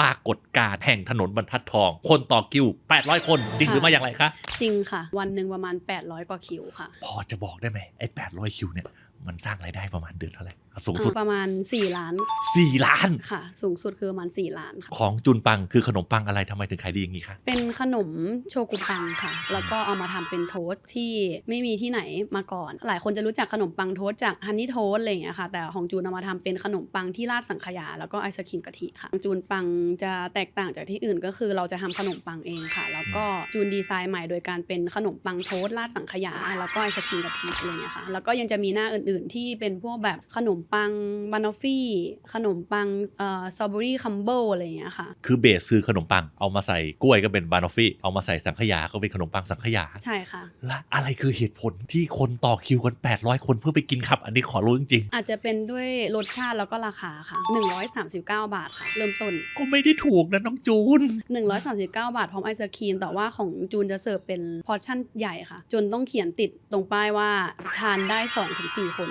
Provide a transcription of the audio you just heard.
ปรากฏการณ์แห่งถนนบรรทัดทอง คนต่อคิว 800 คนจริงหรือไม่อย่างไรคะ จริงค่ะ วันหนึ่งประมาณ 800 กว่าคิวค่ะ พอจะบอกได้ไหมไอ้800 คิวเนี่ยมันสร้างรายได้ประมาณเดือนเท่าไหร่เอาสูงสุดประมาณ 4 ล้าน 4 ล้านค่ะ สูงสุดคือประมาณ 4 ล้านค่ะ ของจุนปังคือขนมปังอะไรทำไมถึงขายดีอย่างนี้คะเป็นขนมโชกุปังค่ะ แล้วก็เอามาทำเป็นโทสต์ที่ไม่มีที่ไหนมาก่อน หลายคนจะรู้จักขนมปังโทสต์จากฮันนี่โทสต์อะไรอย่างเงี้ยค่ะ แต่ของจูนเอามาทำเป็นขนมปังที่ราดสังขยา แล้วก็ไอศครีมกะทิค่ะ จูนปังจะแตกต่างจากที่อื่นก็คือเราจะทำขนมปังเองค่ะ แล้วก็จูนดีไซน์ใหม่โดยการเป็นขนมปังโทสต์ราดสังขยา แล้วก็ไอศครีมกะทิอะไรอย่างเงี้ยค่ะ แล้วก็ยังจะมีหน้าอื่น ๆ ที่เป็นพวกแบบขนมปังบานอฟฟี่ขนมปังเอ่อสตรอเบอรี่คัมเบิลอะไรอย่างเงี้ยค่ะ คือเบสคือขนมปังเอามาใส่กล้วยก็เป็นบานอฟฟี่เอามาใส่สังขยาก็เป็นขนมปังสังขยา ใช่ค่ะ และอะไรคือเหตุผลที่คนต่อคิวกัน 800 คนเพื่อไปกินครับ อันนี้ขอรู้จริงอาจจะเป็นด้วยรสชาติแล้วก็ราคาค่ะ 139 บาทค่ะ เริ่มต้น ๆ ก็ไม่ได้ถูกนะน้องจูน 139 บาทพร้อมไอศครีมแต่ว่าของจูนจะเสิร์ฟเป็นพอร์ชั่นใหญ่ค่ะ จนต้องเขียนติดตรงป้ายว่าทานได้ 2-4 คน